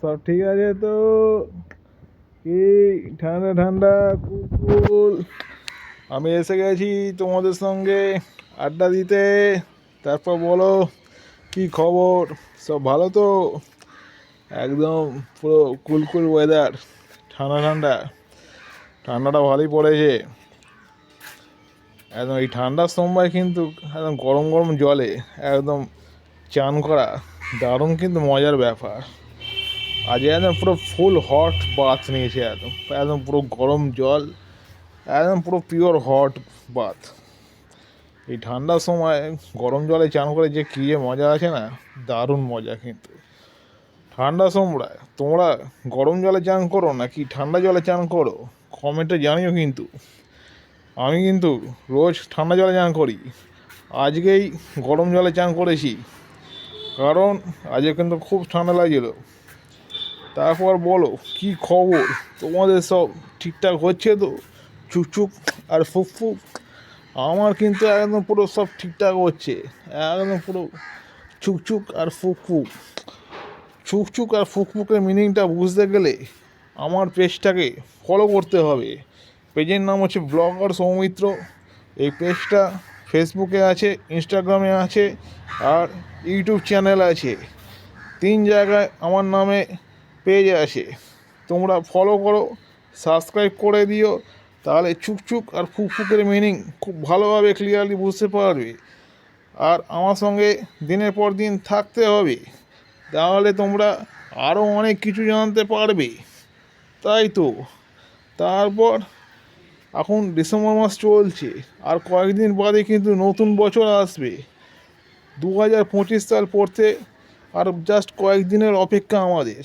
সব ঠিক আছে তো? কি ঠান্ডা ঠান্ডা, কুল কুল? আমি এসে গেছি তোমাদের সঙ্গে আড্ডা দিতে। তারপর বলো, কি খবর? সব ভালো তো? একদম পুরো কুল কুল ওয়েদার ঠান্ডা ঠান্ডা। ঠান্ডাটা ভালোই পড়েছে। একদম এই ঠান্ডার সময় কিন্তু একদম গরম গরম জলে, একদম চান করা। দারুণ কিন্তু মজার ব্যাপার। আজ একদম পুরো ফুল হট বাথ নিয়েছে একদম একদম পুরো গরম জল, একদম পুরো পিওর হট বাথ এই ঠান্ডার সময় গরম জলে চান করে যে কী যে মজা আছে না, দারুণ মজা কিন্তু। ঠান্ডার সময়, তোমরা গরম জলে চান করো নাকি ঠান্ডা জলে চান করো? কমেন্টে জানিও কিন্তু। আমি কিন্তু রোজ ঠান্ডা জলে চান করি। আজকেই গরম জলে চান করেছি। কারণ আজকে কিন্তু খুব ঠান্ডা লাগছিল। তারপর বলো, কি খবর? তোমাদের সব ঠিকঠাক হচ্ছে তো? চুকচুক আর ফুক ফুক আমার কিন্তু একদম পুরো সব ঠিকঠাক হচ্ছে। একদম পুরো চুকচুক আর ফুকফুক। ফুক চুকচুক আর ফুকফুকের মিনিংটা বুঝতে গেলে আমার পেজটাকে ফলো করতে হবে। পেজের নাম হচ্ছে ব্লগার সৌমিত্র। এই পেজটা ফেসবুকে আছে ইনস্টাগ্রামে আছে, আর ইউটিউব চ্যানেল আছে। তিন জায়গায় আমার নামে পেজ আছে। তোমরা ফলো করো সাবস্ক্রাইব করে দিও, তাহলে চুকচুক আর ফুকফুকের মিনিং খুব ভালোভাবে ক্লিয়ারলি বুঝতে পারবে। আর আমার সঙ্গে দিনের পর দিন থাকতে হবে, তাহলে তোমরা আরও অনেক কিছু জানতে পারবে। তাই তো, তারপর এখন ডিসেম্বর মাস চলছে, আর কয়েকদিন বাদে কিন্তু নতুন বছর আসবে। দু হাজার পঁচিশ সাল পড়তে আর জাস্ট কয়েকদিনের অপেক্ষা আমাদের।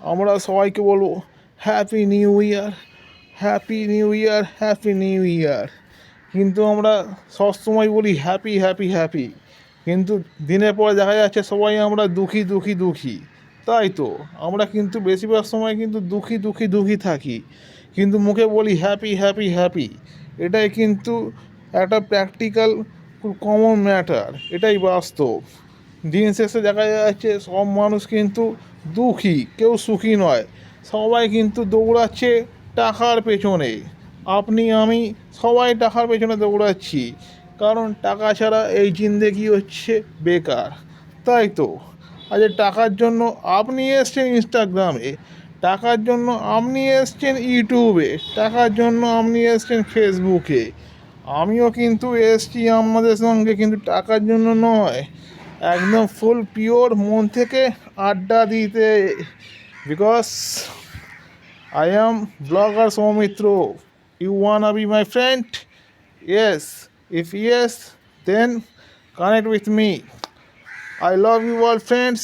আমরা সবাইকে বলব happy new year happy new year happy new year কিন্তু আমরা সবসময় বলি হ্যাপি হ্যাপি হ্যাপি কিন্তু দিনের পর দেখা যাচ্ছে সবাই আমরা দুঃখী দুঃখী দুঃখী। তাই তো, আমরা কিন্তু বেশিরভাগ সময় কিন্তু দুঃখী দুঃখী দুঃখী থাকি। কিন্তু মুখে বলি হ্যাপি হ্যাপি হ্যাপি এটাই কিন্তু একটা প্র্যাকটিক্যাল কমন ম্যাটার এটাই বাস্তব। দিন শেষে দেখা যাচ্ছে সব মানুষ কিন্তু দুঃখী, কেউ সুখী নয়। সবাই কিন্তু দৌড়াচ্ছে টাকার পেছনে। আপনি, আমি সবাই টাকার পেছনে দৌড়াচ্ছি। কারণ টাকা ছাড়া এই জিন্দেগি হচ্ছে বেকার। তাই তো? আজ টাকার জন্য আপনি এসছেন ইনস্টাগ্রামে টাকার জন্য আপনি এসছেন ইউটিউবে টাকার জন্য আপনি এসছেন ফেসবুকে আমিও কিন্তু এসছি আমাদের সঙ্গে কিন্তু টাকার জন্য নয় একদম ফুল পিওর মন থেকে আড্ডা দিতে because I am blogger Somitro. You wanna be my friend? Yes. If yes, then connect with me I love you all friends.